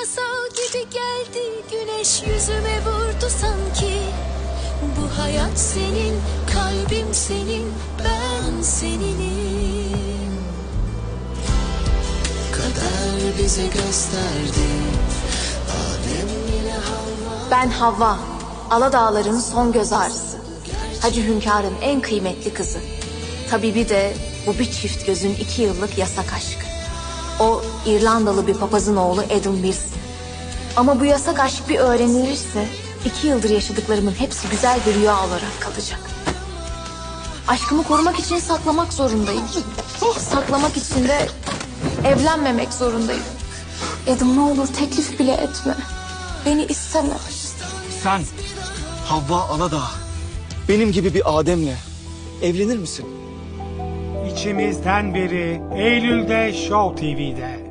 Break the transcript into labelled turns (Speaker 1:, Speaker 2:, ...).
Speaker 1: masal gibi geldi Güneş yüzüme vurdu sanki Bu hayat senin, kalbim senin Ben seninim
Speaker 2: Kader bize gösterdi Adem ile Havva
Speaker 3: Ben Havva, Aladağların son göz ağrısı. Hacı Hünkar'ın en kıymetli kızı. Tabibi de bu bir çift gözün iki yıllık yasak aşkı. İrlandalı bir papazın oğlu Adam Wilson. Ama bu yasak aşk bir öğrenilirse iki yıldır yaşadıklarımın hepsi güzel bir rüya olarak kalacak. Aşkımı korumak için saklamak zorundayım. Saklamak için de evlenmemek zorundayım. Adam ne olur teklif bile etme. Beni isteme.
Speaker 4: Sen Havva Aladağ benim gibi bir Adem'le evlenir misin?
Speaker 5: İçimizden biri Eylül'de Show TV'de.